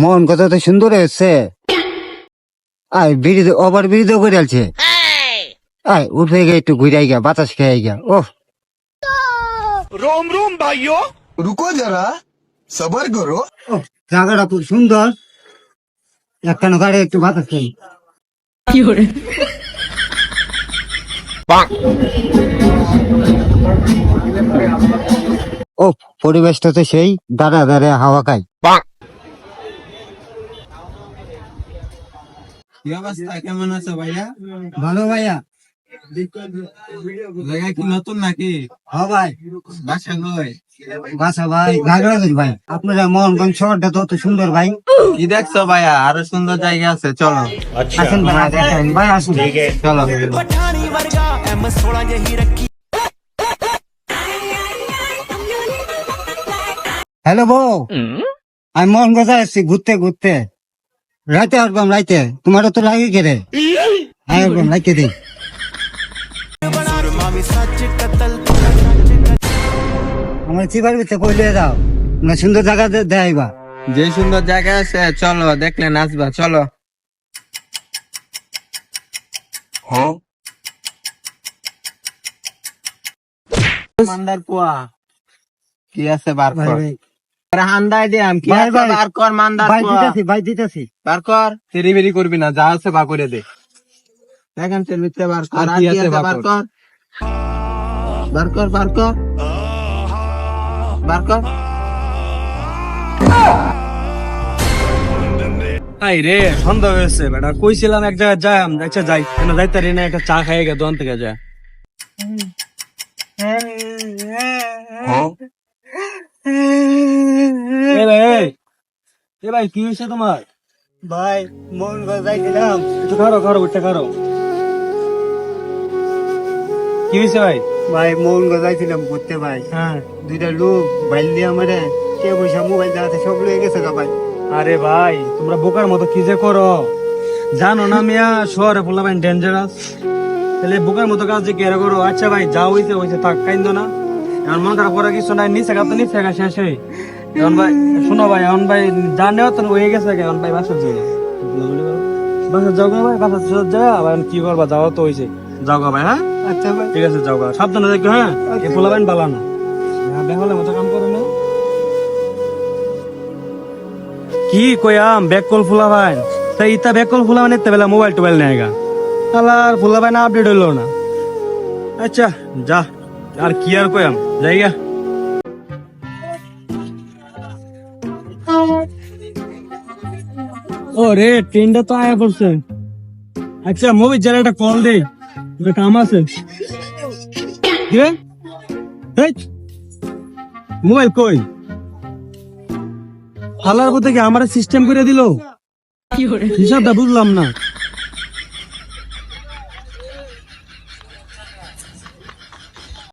মন কত তো সুন্দর হচ্ছে আয় বিড়ি ওভার বিড়ি করে আছে আয় উঠে গিয়ে একটু ঘুরে গিয়া বাতাস খেয়ে গিয়া ও রোম রোম ভাইও রুকো যারা সবার করো জায়গাটা খুব সুন্দর। একখানো গাড়ি একটু বাতাস খেয়ে কি করে ও পরিবেশটা তো সেই দাঁড়া দাঁড়া হাওয়া খাই। কি কেমন আছো ভাইয়া? ভালো ভাইয়া। জায়গা কি নতুন নাকি? হ ভাই। বাসা নয় বাসা ভাই ঘাগড়াগঞ্জ ভাই। আপনারা মোহনগঞ্জ শহরটা তো সুন্দর ভাই। কি দেখছ ভাইয়া? আরও সুন্দর জায়গা আছে চলো। আসেন ভাই আসেন ভাই আসুন। চলো। হ্যালো বউ। আমি মন কথা আসছি ঘুরতে ঘুরতে। রাইতে আসবাম রাইতে। তোমারও তো লাগে কে রে আসবাম রাইতে দি আমার চিবার ভিতরে কইলে দাও না সুন্দর জায়গা দেখাইবা। যে সুন্দর জায়গা আছে চলো দেখলে নাচবা চলো। হ্যাঁ? মান্দার পোয়া কি আছে বার করবি না যা আছে বা করে দে। দেখেন মিথ্যে বার কর আর কি আছে বার কর? বার কর বার কর। বার কর। আই রে সন্ধ্যা হয়েছে বেটা। কইছিলাম এক জায়গায় যাই আচ্ছা যাই। কেন যাইতে রে না একটা চা খাই গে দোকান থেকে যা এ ভাই এই, এ ভাই কি হয়েছে তোমার? ভাই যাইছিলাম একটু খারো খারো উঠতে খারো কি হয়েছে ভাই? ভাই মোহনগঞ্জ যাইছিলাম ঘুরতে ভাই। হ্যাঁ। দুইটা লোক বাইল দিয়ে আমারে কে পয়সা মোবাইল সব লয়ে গেছে গা ভাই। আরে ভাই তোমরা বোকার মতো কি যে করো? জানো না মিয়া শহরে ফুলাবেন ডেঞ্জারাস তাহলে বোকার মতো কাজ যে কেরা করো? আচ্ছা ভাই যা হইছে হইছে থাক কাইন্দ না। এখন মন খারাপ করার কিছু নাই নিচে তো নিচে শেষ হই এখন ভাই শোনো ভাই এখন ভাই যা নেওয়া তো হয়ে গেছে এখন ভাই বাসার যাই বাসার যাও ভাই বাসার যা আবার কি করবা যাওয়া তো হইছে। যাও ভাই হ্যাঁ? আচ্ছা ভাই। ঠিক আছে যাও সাবধানে দেখো হ্যাঁ? এই ফুলাবেন বালা না। হ্যাঁ বেহলে মতো কাম করো না। কি কয়াম ব্যাক কল ফুলা ভাই তাই ইতা ব্যাক কল ফুলা মানে বেলা মোবাইল টোবাইল নেয় গা। কালার ফুলা ভাই না আপডেট হইল না। আচ্ছা যা আর কি আর কয়াম যাইগা ও রে ট্রেনটা তো আয়া করছে আচ্ছা মুভি যারা একটা কল দে। ওটা কাম আছে। মোবাইল কই? ফালার পথে কি আমার সিস্টেম করে দিল? হিসাবটা বুঝলাম না।